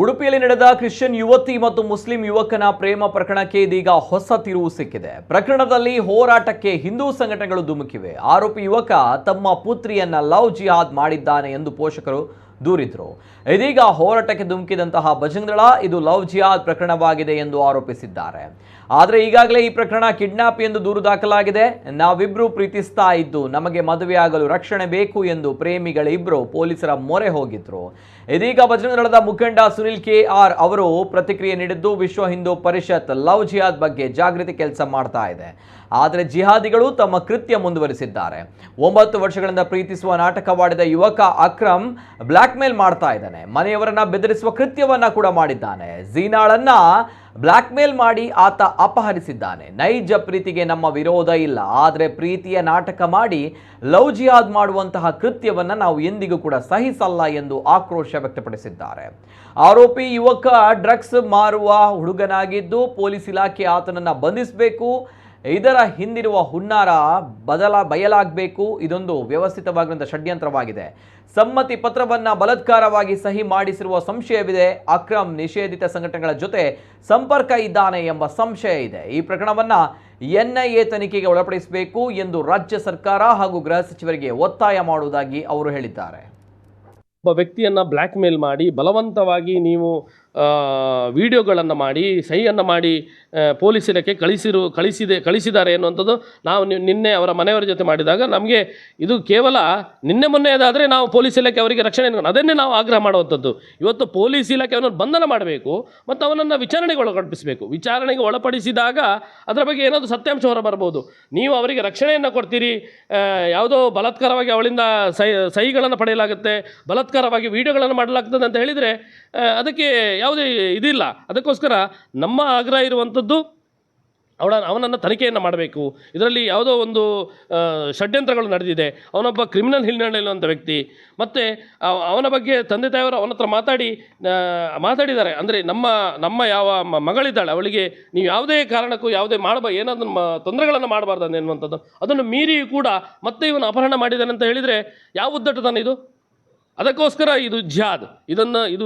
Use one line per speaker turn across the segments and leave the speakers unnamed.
ಉಡುಪಿಯಲ್ಲಿ ನಡೆದ ಕ್ರಿಶ್ಚಿಯನ್ ಯುವತಿ ಮತ್ತು ಮುಸ್ಲಿಂ ಯುವಕನ ಪ್ರೇಮ ಪ್ರಕರಣಕ್ಕೆ ಇದೀಗ ಹೊಸ ತಿರುವು ಸಿಕ್ಕಿದೆ. ಪ್ರಕರಣದಲ್ಲಿ ಹೋರಾಟಕ್ಕೆ ಹಿಂದೂ ಸಂಘಟನೆಗಳು ಧುಮುಕಿವೆ. ಆರೋಪಿ ಯುವಕ ತಮ್ಮ ಪುತ್ರಿಯನ್ನ ಲವ್ ಜಿಹಾದ್ ಮಾಡಿದ್ದಾನೆ ಎಂದು ಪೋಷಕರು ದೂರಿದ್ರು. ಇದೀಗ ಹೋರಾಟಕ್ಕೆ ಧುಮುಕಿದಂತಹ ಬಜರಂಗದಳ ಇದು ಲವ್ ಜಿಯಾದ್ ಪ್ರಕರಣವಾಗಿದೆ ಎಂದು ಆರೋಪಿಸಿದ್ದಾರೆ. ಆದರೆ ಈಗಾಗಲೇ ಈ ಪ್ರಕರಣ ಕಿಡ್ನಾಪ್ ಎಂದು ದೂರು ದಾಖಲಾಗಿದೆ. ನಾವಿಬ್ರು ಪ್ರೀತಿಸ್ತಾ ಇದ್ದು ನಮಗೆ ಮದುವೆಯಾಗಲು ರಕ್ಷಣೆ ಬೇಕು ಎಂದು ಪ್ರೇಮಿಗಳಿಬ್ರು ಪೊಲೀಸರ ಮೊರೆ ಹೋಗಿದ್ರು. ಇದೀಗ ಬಜರಂಗದಳದ ಮುಖಂಡ ಸುನಿಲ್ ಕೆ ಆರ್ ಅವರು ಪ್ರತಿಕ್ರಿಯೆ ನೀಡಿದ್ದು ವಿಶ್ವ ಹಿಂದೂ ಪರಿಷತ್ ಲವ್ ಜಿಹಾದ್ ಬಗ್ಗೆ ಜಾಗೃತಿ ಕೆಲಸ ಮಾಡ್ತಾ ಇದೆ. ಆದರೆ ಜಿಹಾದಿಗಳು ತಮ್ಮ ಕೃತ್ಯ ಮುಂದುವರಿಸಿದ್ದಾರೆ. ಒಂಬತ್ತು ವರ್ಷಗಳಿಂದ ಪ್ರೀತಿಸುವ ನಾಟಕವಾಡಿದ ಯುವಕ ಅಕ್ರಮ್ ಬ್ಲ್ಯಾಕ್ ಮೇಲ್ ಮಾಡ್ತಾ ಇದ್ದಾನೆ. ಮನೆಯವರನ್ನ ಬೆದರಿಸುವ ಕೃತ್ಯವನ್ನ ಕೂಡ ಮಾಡಿದ್ದಾನೆ. ಜೀನಾಳನ್ನ ಬ್ಲ್ಯಾಕ್ ಮೇಲ್ ಮಾಡಿ ಆತ ಅಪಹರಿಸಿದ್ದಾನೆ. ನೈಜ ಪ್ರೀತಿಗೆ ನಮ್ಮ ವಿರೋಧ ಇಲ್ಲ. ಆದರೆ ಪ್ರೀತಿಯ ನಾಟಕ ಮಾಡಿ ಲವ್ ಜಿಯಾದ್ ಮಾಡುವಂತಹ ಕೃತ್ಯವನ್ನ ನಾವು ಎಂದಿಗೂ ಕೂಡ ಸಹಿಸಲ್ಲ ಎಂದು ಆಕ್ರೋಶ ವ್ಯಕ್ತಪಡಿಸಿದ್ದಾರೆ. ಆರೋಪಿ ಯುವಕ ಡ್ರಗ್ಸ್ ಮಾರುವ ಹುಡುಗನಾಗಿದ್ದು ಪೊಲೀಸ್ ಇಲಾಖೆ ಆತನನ್ನ ಬಂಧಿಸಬೇಕು. ಇದರ ಹಿಂದಿರುವ ಹುನ್ನಾರ ಬದಲ ಬಯಲಾಗಬೇಕು. ಇದೊಂದು ವ್ಯವಸ್ಥಿತವಾಗಿರುವಂಥ ಷಡ್ಯಂತ್ರವಾಗಿದೆ. ಸಮ್ಮತಿ ಪತ್ರವನ್ನ ಬಲತ್ಕಾರವಾಗಿ ಸಹಿ ಮಾಡಿಸಿರುವ ಸಂಶಯವಿದೆ. ಅಕ್ರಮ್ ನಿಷೇಧಿತ ಸಂಘಟನೆಗಳ ಜೊತೆ ಸಂಪರ್ಕ ಇದ್ದಾನೆ ಎಂಬ ಸಂಶಯ ಇದೆ. ಈ ಪ್ರಕರಣವನ್ನ ಎನ್ಐಎ ತನಿಖೆಗೆ ಒಳಪಡಿಸಬೇಕು ಎಂದು ರಾಜ್ಯ ಸರ್ಕಾರ ಹಾಗೂ ಗೃಹ ಸಚಿವರಿಗೆ ಒತ್ತಾಯ ಮಾಡುವುದಾಗಿ ಅವರು ಹೇಳಿದ್ದಾರೆ.
ಒಬ್ಬ ವ್ಯಕ್ತಿಯನ್ನು ಬ್ಲ್ಯಾಕ್ ಮೇಲ್ ಮಾಡಿ ಬಲವಂತವಾಗಿ ನೀವು ವಿಡಿಯೋಗಳನ್ನು ಮಾಡಿ, ಸಹಿಯನ್ನು ಮಾಡಿ ಪೊಲೀಸ್ ಇಲಾಖೆ ಕಳಿಸಿರು, ಕಳಿಸಿದೆ, ಕಳಿಸಿದ್ದಾರೆ ಎನ್ನುವಂಥದ್ದು ನಾವು ನಿನ್ನೆ ಅವರ ಮನೆಯವರ ಜೊತೆ ಮಾಡಿದಾಗ ನಮಗೆ ಇದು ಕೇವಲ ನಿನ್ನೆ ಮೊನ್ನೆ ಅದಾದರೆ ನಾವು ಪೊಲೀಸ್ ಇಲಾಖೆ ಅವರಿಗೆ ರಕ್ಷಣೆ ಅದನ್ನೇ ನಾವು ಆಗ್ರಹ ಮಾಡುವಂಥದ್ದು. ಇವತ್ತು ಪೊಲೀಸ್ ಇಲಾಖೆ ಅವನನ್ನು ಬಂಧನ ಮಾಡಬೇಕು ಮತ್ತು ಅವನನ್ನು ವಿಚಾರಣೆಗೆ ಒಳಪಡಿಸಬೇಕು. ವಿಚಾರಣೆಗೆ ಒಳಪಡಿಸಿದಾಗ ಅದರ ಬಗ್ಗೆ ಏನಾದರೂ ಸತ್ಯಾಂಶ ಹೊರ ಬರ್ಬೋದು ನೀವು ಅವರಿಗೆ ರಕ್ಷಣೆಯನ್ನು ಕೊಡ್ತೀರಿ ಯಾವುದೋ ಬಲತ್ಕಾರವಾಗಿ ಅವಳಿಂದ ಸಹಿ, ಸಹಿಗಳನ್ನು ಪಡೆಯಲಾಗುತ್ತೆ, ಬಲತ್ಕಾರವಾಗಿ ವಿಡಿಯೋಗಳನ್ನು ಮಾಡಲಾಗ್ತದೆ ಅಂತ ಹೇಳಿದರೆ ಅದಕ್ಕೆ ಯಾವುದೇ ಇದಿಲ್ಲ. ಅದಕ್ಕೋಸ್ಕರ ನಮ್ಮ ಆಗ್ರಹ ಇರುವಂಥದ್ದು ಅವಳ ಅವನನ್ನು ತನಿಖೆಯನ್ನು ಮಾಡಬೇಕು. ಇದರಲ್ಲಿ ಯಾವುದೋ ಒಂದು ಷಡ್ಯಂತ್ರಗಳು ನಡೆದಿದೆ. ಅವನೊಬ್ಬ ಕ್ರಿಮಿನಲ್ ಹಿನ್ನೆಲೆಯಲ್ಲಿರುವಂಥ ವ್ಯಕ್ತಿ. ಮತ್ತು ಅವ- ಅವನ ಬಗ್ಗೆ ತಂದೆ ತಾಯಿಯವರು ಅವನ ಹತ್ರ ಮಾತಾಡಿ ಮಾತಾಡಿದ್ದಾರೆ. ಅಂದರೆ ನಮ್ಮ ನಮ್ಮ ಯಾವ ಮಗಳಿದ್ದಾಳೆ, ಅವಳಿಗೆ ನೀವು ಯಾವುದೇ ಕಾರಣಕ್ಕೂ ಯಾವುದೇ ಮಾಡಬ, ಏನಾದರೂ ತೊಂದರೆಗಳನ್ನು ಮಾಡಬಾರ್ದು ಅನ್ನುವಂಥದ್ದು ಅದನ್ನು ಮೀರಿಯೂ ಕೂಡ ಮತ್ತೆ ಇವನು ಅಪಹರಣ ಮಾಡಿದ್ದಾನೆ ಅಂತ ಹೇಳಿದರೆ ಯಾವ ಉದ್ದಟತನ ಇದು? ಅದಕ್ಕೋಸ್ಕರ ಇದು ಜಿಹಾದ್. ಇದನ್ನು ಇದು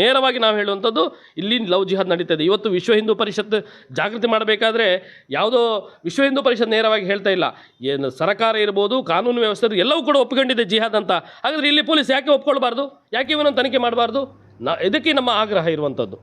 ನೇರವಾಗಿ ನಾವು ಹೇಳುವಂಥದ್ದು ಇಲ್ಲಿ ಲವ್ ಜಿಹಾದ್ ನಡೀತದೆ. ಇವತ್ತು ವಿಶ್ವ ಹಿಂದೂ ಪರಿಷತ್ ಜಾಗೃತಿ ಮಾಡಬೇಕಾದ್ರೆ ಯಾವುದೋ ವಿಶ್ವ ಹಿಂದೂ ಪರಿಷತ್ ನೇರವಾಗಿ ಹೇಳ್ತಾ ಇಲ್ಲ. ಏನು ಸರ್ಕಾರ ಇರ್ಬೋದು, ಕಾನೂನು ವ್ಯವಸ್ಥೆ ಎಲ್ಲವೂ ಕೂಡ ಒಪ್ಪಿಕೊಂಡಿದೆ ಜಿಹಾದ್ ಅಂತ. ಹಾಗಾದರೆ ಇಲ್ಲಿ ಪೊಲೀಸ್ ಯಾಕೆ ಒಪ್ಕೊಳ್ಬಾರ್ದು? ಯಾಕೆ ಇವನನ್ನು ತನಿಖೆ ಮಾಡಬಾರ್ದು? ನಾ ಇದಕ್ಕೆ ನಮ್ಮ ಆಗ್ರಹ ಇರುವಂಥದ್ದು.